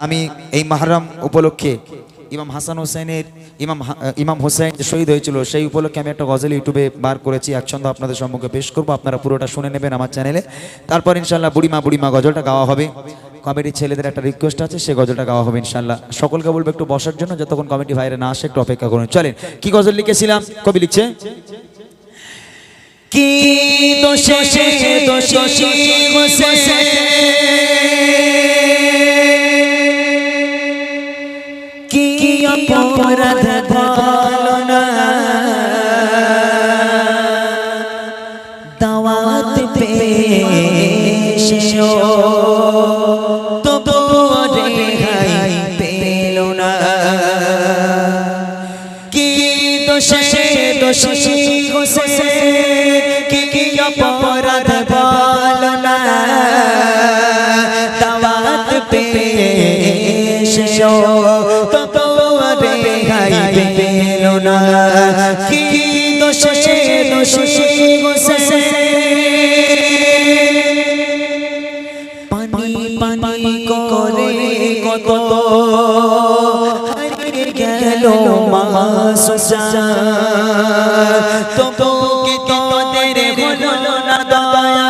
আমি এই মাহরম উপলক্ষে ইমাম হাসান হোসেনের ইমাম ইমাম হোসেন যে শহীদ হয়েছিল সেই উপলক্ষে আমি একটা গজল ইউটিউবে বার করেছি এক ছন্দ আপনাদের সম্মুখে পেশ করব আপনারা পুরোটা শুনে নেবেন আমার চ্যানেলে তারপর ইনশাল্লাহ বুড়িমা বুড়িমা গজলটা গাওয়া হবে কমেডি ছেলেদের একটা রিকোয়েস্ট আছে সে গজলটা গাওয়া হবে ইনশাল্লাহ সকলকে বলব একটু বসার জন্য যতক্ষণ কমিটি ভাইরা না আসে একটু অপেক্ষা করুন চলেন কি গজল লিখেছিলাম কবি লিখছে কি দোষে দোষী কি দোষে, দোষী হোসে কি কি অপরাধ বল না? দাওয়াত পেশো তবু রেহাই পেল না। কি দোষে, দোষী হোসে পানি পানি করে কত গেল। মাসুসা। তো কি তোদের হলো না দয়া।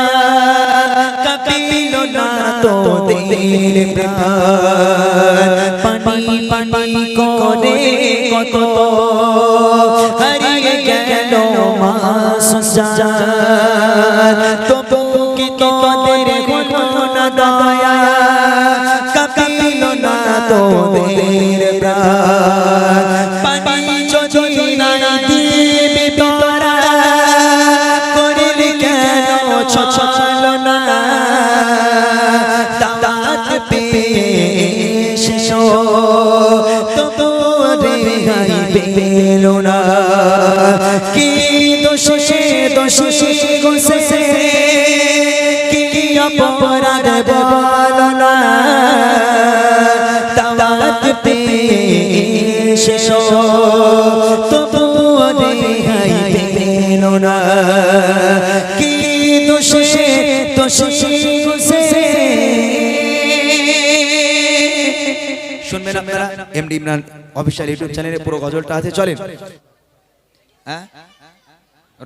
কাপিল না তোদের প্রাণ পানি পানি করে কত হারিয়ে গেল মাসুসা। তো কি তোদের হলো না দয়া। কাপিল না তোদের পেল না। কি দোষে দোষী গোসে কি অপরাধ বল না। দাওয়াত পেশো তবু রেহাই পেল না। কি দোষে দোষী শুনবেন আপনারা? এমডি ইমরান অফিসিয়াল ইউটিউব চ্যানেলে পুরো গজলটা আছে, চলেন। হ্যাঁ?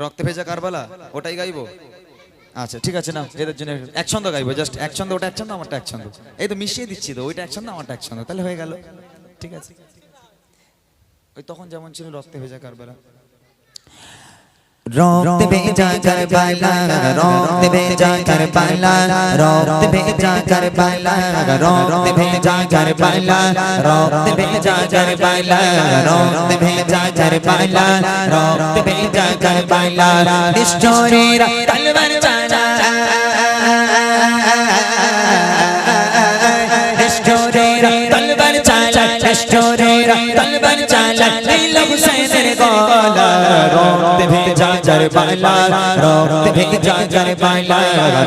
রক্তে ভেজা কারবালা, ওটাই গাইব? আচ্ছা ঠিক আছে না এদের জন্য এক ছন্দ গাইবো জাস্ট এক ছন্দ ওটা এক ছন্দ আমারটা এক ছন্দ এই তো মিশিয়ে দিচ্ছি তো, ওইটা এক ছন্দ আমারটা এক ছন্দ তাহলে হয়ে গেল। ঠিক আছে? ওই তখন যেমন ছিল রক্তে ভেজা কারবালা। রক্ত ভেজা কারবালা রক্ত ভেজা কারবালা রক্ত ভেজা কারবালা রক্ত ভেজা কারবালা রক্ত ভেজা কারবালা রক্ত ভেজা কারবালা রক্ত ভেজা কারবালা নিষ্ঠুরেরা তলবার চালা নিষ্ঠুরেরা তলবার চালা নিষ্ঠুরেরা তলবার চালা নীল হুসেনের গলা রক্ত ভেজা বাইলা রক্ত ভেজা বাইলা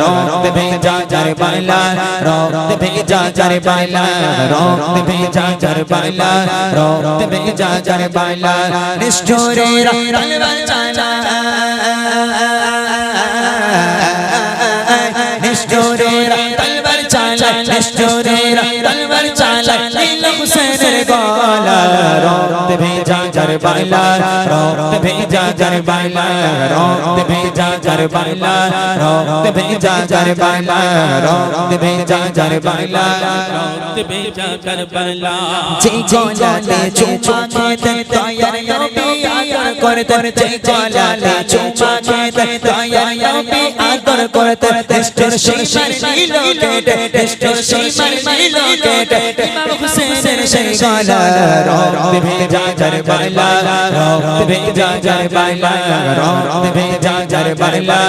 রক্ত ভেজা বাইলা রক্ত ভেজা বাইলা রক্ত ভেজা বাইলা রক্ত ভেজা কারবালা নিষ্ঠুরেরা তলবার চালা ভেজা কারবালা রক্ত ভেজা কারবালা রক্ত ভেজা কারবালা রক্ত ভেজা কারবালা রক্ত ভেজা কারবালা রক্ত ভেজা কারবালা যে গলাতে চুমা খেতে দয়ার নবী আদর করতেন যে গলাতে চুমা খেতে দয়ার নবী আদর করতেন দেশের সীমার নীল কেটে দেশের সীমার নীল কেটে ইমাম হুসেনের সেই গলা রক্ত ভেজা কারবালা রক্ত ভেজা কারবালা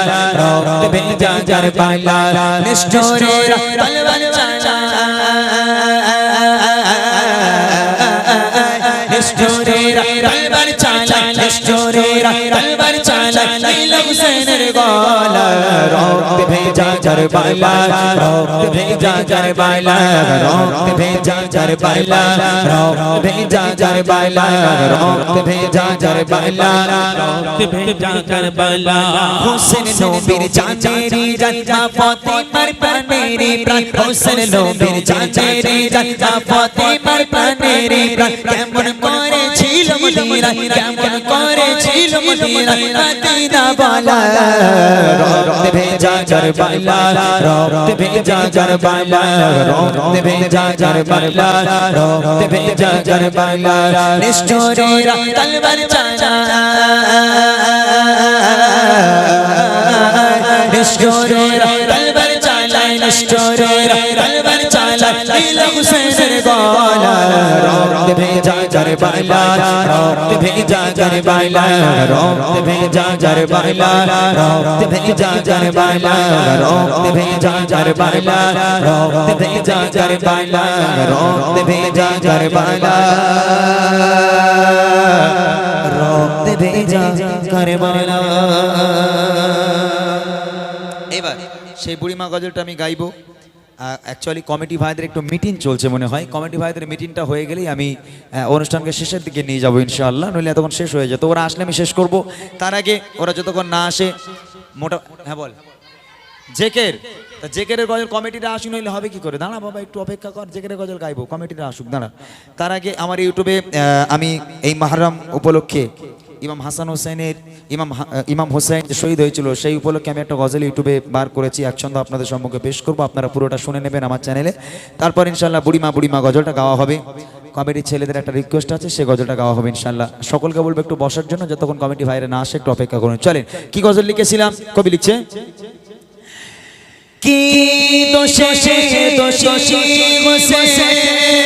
রক্ত ভেজা কারবালা রক্ত ভেজা কারবালা নিষ্ঠুরেরা তলবার চালা নিষ্ঠুরেরা তলবার চালা নিষ্ঠুরেরা তলবার চালা নীল হুসেনের গলা রক্ত ভেজা কারবালা রক্ত ভেজা কারবালা রক্ত ভেজা কারবালা রক্ত ভেজা কারবালা রক্ত ভেজা কারবালা রক্ত ভেজা কারবালা হোসেন নবীর চাচেরি জান্না ফাতিমার প্রাণেরি প্রাণ। হোসেন নবীর চাচেরি জান্না ফাতিমার পার পানে রে কেমন করে ছিল মদিনা কেমন করে ছিল মদিনা মদিনা বালা রক্ত ভেজা জর বালা রক্ত ভেজা জর বালা রক্ত ভেজা জর বালা রক্ত ভেজা জর বালা নিশ্চয়রা তলবার চালা নিশ্চয়রা তলবার চালা নিশ্চয়রা তলবার চালায় নীল হুসেনের গলা রক্ত ভেজা কারবালা রক্ত ভেজা কারবালা রক্ত ভেজা কারবালা রক্ত ভেজা কারবালা রক্ত ভেজা কারবালা রক্ত ভেজা কারবালা রক্ত ভেজা কারবালা রক্ত ভেজা কারবালা এবার সেই বুড়িমা গজলটা আমি গাইবো। অ্যাকচুয়ালি কমিটি ভাইদের একটু মিটিং চলছে মনে হয়। কমিটি ভাইদের মিটিংটা হয়ে গেলেই আমি অনুষ্ঠানকে শেষের দিকে নিয়ে যাব ইনশাআল্লাহ, নইলে এতক্ষণ শেষ হয়ে যেত। ওরা আসলে আমি শেষ করব। তার আগে ওরা যতক্ষণ না আসে, মোটা হ্যাঁ বল। জেকের, তা জেকেরের গজল কমিটিটা আসুন হইলে হবে কি করে? দাঁড়া বাবা, একটু অপেক্ষা কর, জেকেরের গজল গাইবো কমিটিটা আসুক, দাঁড়া। তার আগে আমার ইউটিউবে আমি এই মাহরম উপলক্ষে ইমাম হাসান হোসেনের ইমাম ইমাম হোসেন যে শহীদ হয়েছিল সেই উপলক্ষে আমি একটা গজল ইউটিউবে বার করেছি এক ছন্দ আপনাদের সম্মুখে পেশ করব আপনারা পুরোটা শুনে নেবেন আমার চ্যানেলে তারপর ইনশাল্লাহ বুড়িমা বুড়িমা গজলটা গাওয়া হবে কমিটির ছেলেদের একটা রিকোয়েস্ট আছে সে গজলটা গাওয়া হবে ইনশাল্লাহ সকলকে বলব একটু বসার জন্য যতক্ষণ কমিটি ভাইরে না আসে একটু অপেক্ষা করুন চলেন কি গজল লিখেছিলাম কবি লিখছে কি দোষে দোষী কি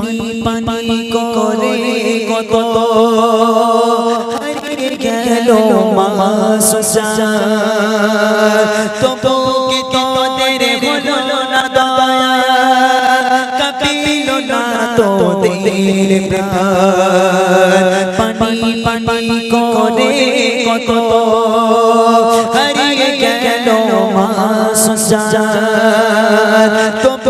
পানি পানি করে কত হারিয়ে গেল মাসুসা তবু কি তোদের হলো না দয়া কাপিল না তোদের প্রাণ পানি পানি করে কত হারিয়ে গেল মাসুসা তবু কি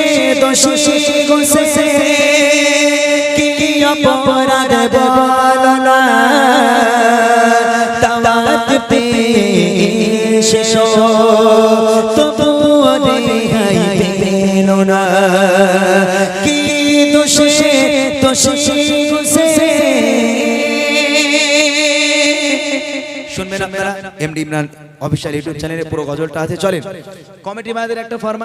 না শুনবেন আপনারা, এমডি ইমরান অফিসিয়াল ইউটিউব চ্যানেলে পুরো গজলটা আছে, চলেন। কমিটি মায়েদের একটা ফরমা